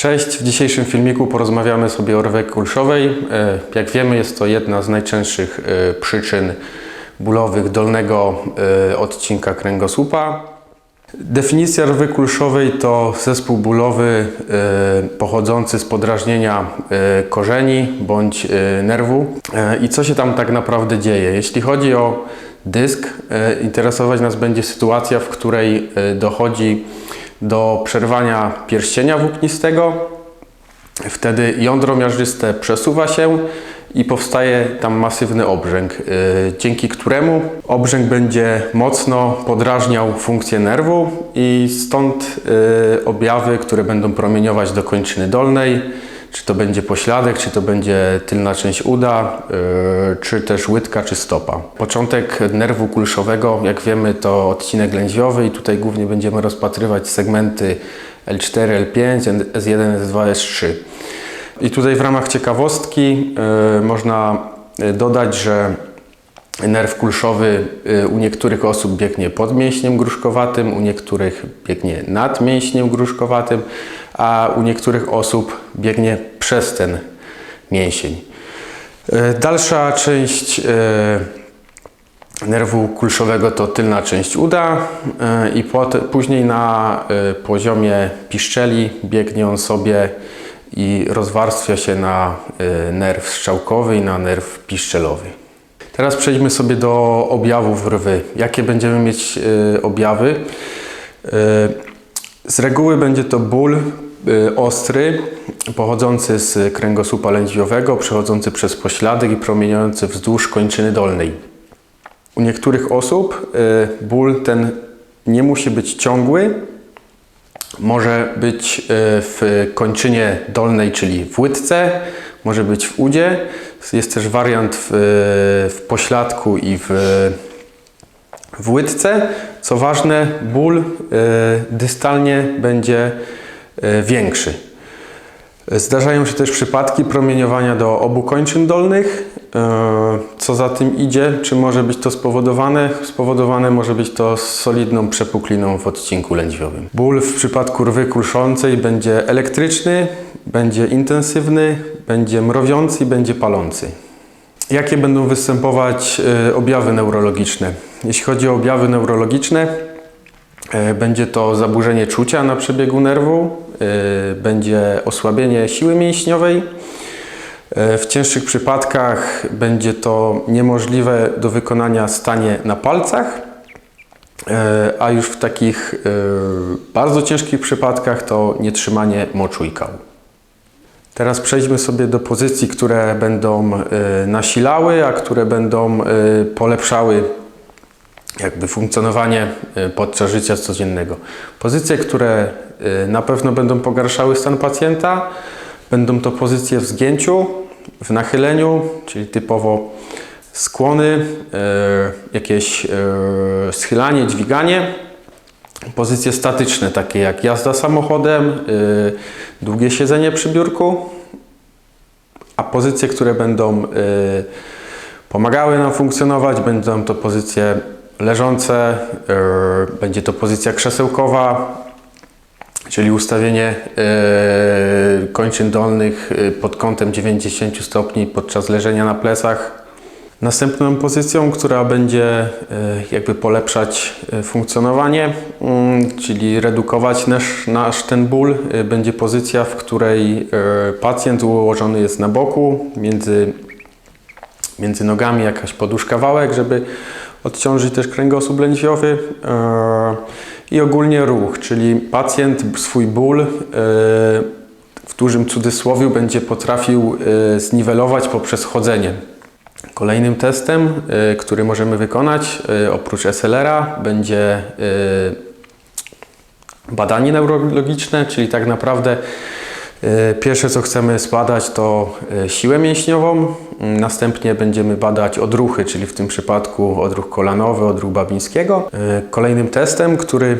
Cześć, w dzisiejszym filmiku porozmawiamy sobie o rwie kulszowej. E, Jak wiemy jest to jedna z najczęstszych e, przyczyn bólowych dolnego e, odcinka kręgosłupa. Definicja rwy kulszowej to zespół bólowy pochodzący z podrażnienia korzeni bądź nerwu. I co się tam tak naprawdę dzieje? Jeśli chodzi o dysk, interesować nas będzie sytuacja, w której dochodzi do przerwania pierścienia włóknistego. Wtedy jądro miażdżyste przesuwa się i powstaje tam masywny obrzęk, y, dzięki któremu obrzęk będzie mocno podrażniał funkcję nerwu i stąd y, objawy, które będą promieniować do kończyny dolnej, czy to będzie pośladek, czy to będzie tylna część uda, y, czy też łydka, czy stopa. Początek nerwu kulszowego, jak wiemy, to odcinek lędźwiowy i tutaj głównie będziemy rozpatrywać segmenty L4, L5, S1, S2, S3. I tutaj w ramach ciekawostki y, można y, dodać, że nerw kulszowy u niektórych osób biegnie pod mięśniem gruszkowatym, u niektórych biegnie nad mięśniem gruszkowatym, a u niektórych osób biegnie przez ten mięsień. Y, Dalsza część y, nerwu kulszowego to tylna część uda y, i później na poziomie piszczeli biegnie on sobie i rozwarstwia się na nerw strzałkowy i na nerw piszczelowy. Teraz przejdźmy sobie do objawów rwy. Jakie będziemy mieć objawy? Z reguły będzie to ból ostry, pochodzący z kręgosłupa lędźwiowego, przechodzący przez pośladek i promieniujący wzdłuż kończyny dolnej. U niektórych osób y, ból ten nie musi być ciągły, może być y, w kończynie dolnej, czyli w łydce, może być w udzie. Jest też wariant w, w pośladku i w, w łydce. Co ważne, ból y, dystalnie będzie y, większy. Zdarzają się też przypadki promieniowania do obu kończyn dolnych. E, Co za tym idzie? Czy może być to spowodowane? Spowodowane może być to solidną przepukliną w odcinku lędźwiowym. Ból w przypadku rwy kulszącej będzie elektryczny, będzie intensywny, będzie mrowiący i będzie palący. Jakie będą występować e, objawy neurologiczne? Jeśli chodzi o objawy neurologiczne, E, Będzie to zaburzenie czucia na przebiegu nerwu, e, będzie osłabienie siły mięśniowej. E, W cięższych przypadkach będzie to niemożliwe do wykonania stanie na palcach, e, a już w takich bardzo ciężkich przypadkach to nietrzymanie moczu i kału. Teraz przejdźmy sobie do pozycji, które będą nasilały, a które będą polepszały jakby funkcjonowanie y, podczas życia codziennego. Pozycje, które y, na pewno będą pogarszały stan pacjenta, będą to pozycje w zgięciu, w nachyleniu, czyli typowo skłony, y, jakieś schylanie, dźwiganie. Pozycje statyczne, takie jak jazda samochodem, długie siedzenie przy biurku, a pozycje, które będą pomagały nam funkcjonować, będą to pozycje leżące, yy, będzie to pozycja krzesełkowa, czyli ustawienie yy, kończyn dolnych yy, pod kątem 90 stopni podczas leżenia na plecach. Następną pozycją, która będzie jakby polepszać funkcjonowanie, yy, czyli redukować nasz, nasz ten ból, będzie pozycja, w której pacjent ułożony jest na boku, między, między nogami jakaś poduszka wałek, żeby odciążyć też kręgosłup lędźwiowy yy, i ogólnie ruch, czyli pacjent swój ból yy, w dużym cudzysłowie będzie potrafił yy, zniwelować poprzez chodzenie. Kolejnym testem, który możemy wykonać oprócz SLR-a będzie badanie neurologiczne, czyli tak naprawdę E, Pierwsze co chcemy zbadać to e, siłę mięśniową, następnie będziemy badać odruchy, czyli w tym przypadku odruch kolanowy, odruch Babińskiego. E, Kolejnym testem, który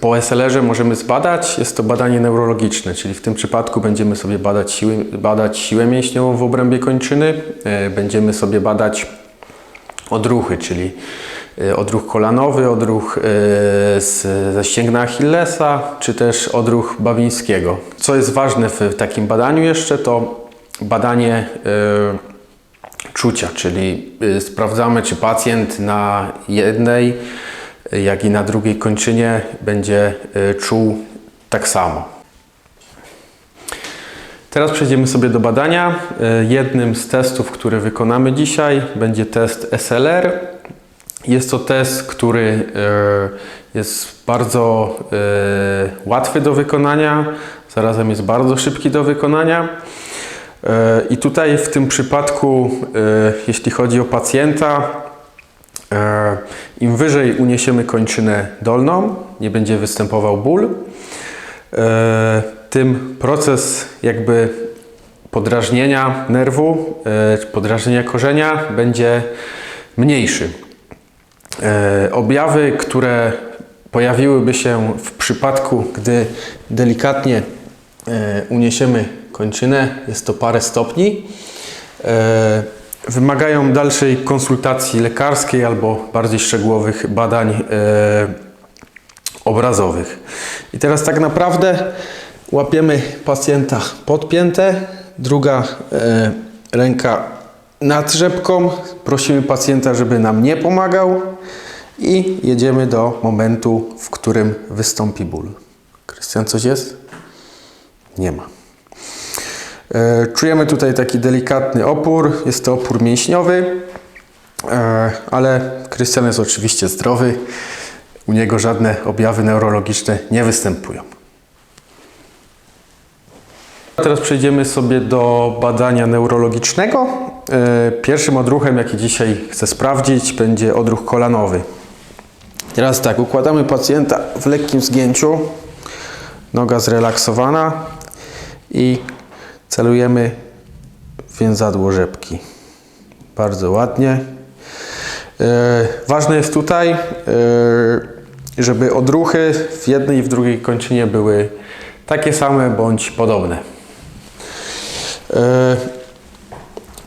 po SLR-ze możemy zbadać, jest to badanie neurologiczne, czyli w tym przypadku będziemy sobie badać, siły, badać siłę mięśniową w obrębie kończyny, e, będziemy sobie badać odruchy, czyli y, odruch kolanowy, odruch ze ścięgna Achillesa, czy też odruch Bawińskiego. Co jest ważne w takim badaniu jeszcze, to badanie y, czucia, czyli y, sprawdzamy, czy pacjent na jednej, jak i na drugiej kończynie będzie y, czuł tak samo. Teraz przejdziemy sobie do badania. E, Jednym z testów, który wykonamy dzisiaj, będzie test SLR. Jest to test, który e, jest bardzo e, łatwy do wykonania, zarazem jest bardzo szybki do wykonania. E, I tutaj w tym przypadku, e, jeśli chodzi o pacjenta, e, im wyżej uniesiemy kończynę dolną, nie będzie występował ból, tym proces jakby podrażnienia nerwu, podrażnienia korzenia będzie mniejszy. Objawy, które pojawiłyby się w przypadku, gdy delikatnie uniesiemy kończynę, jest to parę stopni, e, wymagają dalszej konsultacji lekarskiej albo bardziej szczegółowych badań e, obrazowych. I teraz tak naprawdę łapiemy pacjenta podpięte, druga e, ręka nad rzepką. Prosimy pacjenta, żeby nam nie pomagał i jedziemy do momentu, w którym wystąpi ból. Krystian, coś jest? Nie ma. E, Czujemy tutaj taki delikatny opór. Jest to opór mięśniowy, e, ale Krystian jest oczywiście zdrowy. U niego żadne objawy neurologiczne nie występują. Teraz przejdziemy sobie do badania neurologicznego. E, Pierwszym odruchem, jaki dzisiaj chcę sprawdzić, będzie odruch kolanowy. Teraz tak, układamy pacjenta w lekkim zgięciu, noga zrelaksowana i celujemy w więzadło rzepki. Bardzo ładnie. E, Ważne jest tutaj, e, żeby odruchy w jednej i w drugiej kończynie były takie same bądź podobne. E,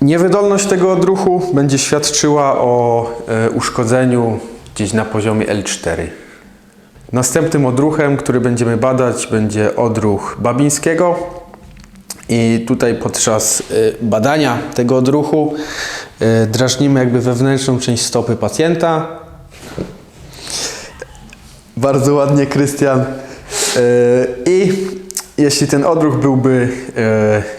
Niewydolność tego odruchu będzie świadczyła o e, uszkodzeniu gdzieś na poziomie L4. Następnym odruchem, który będziemy badać, będzie odruch Babińskiego. I tutaj podczas e, badania tego odruchu e, drażnimy jakby wewnętrzną część stopy pacjenta. Bardzo ładnie, Krystian. E, I jeśli ten odruch byłby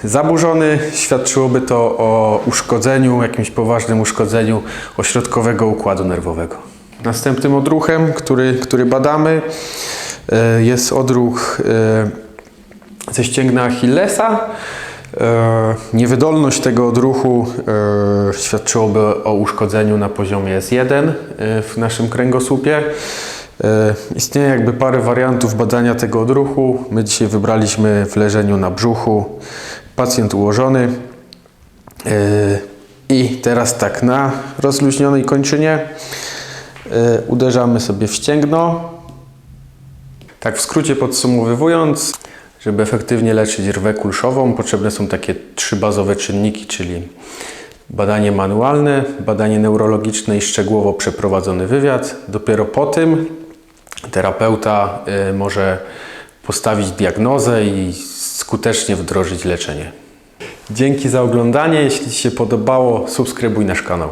zaburzony, świadczyłoby to o uszkodzeniu, jakimś poważnym uszkodzeniu ośrodkowego układu nerwowego. Następnym odruchem, który, który badamy, jest odruch ze ścięgna Achillesa. E, Niewydolność tego odruchu e, świadczyłoby o uszkodzeniu na poziomie S1 e, w naszym kręgosłupie. Istnieje jakby parę wariantów badania tego odruchu. My dzisiaj wybraliśmy w leżeniu na brzuchu, pacjent ułożony. I teraz tak, na rozluźnionej kończynie uderzamy sobie w ścięgno. Tak w skrócie podsumowując, żeby efektywnie leczyć rwę kulszową, potrzebne są takie trzy bazowe czynniki, czyli badanie manualne, badanie neurologiczne i szczegółowo przeprowadzony wywiad. Dopiero po tym terapeuta y, może postawić diagnozę i skutecznie wdrożyć leczenie. Dzięki za oglądanie. Jeśli Ci się podobało, subskrybuj nasz kanał.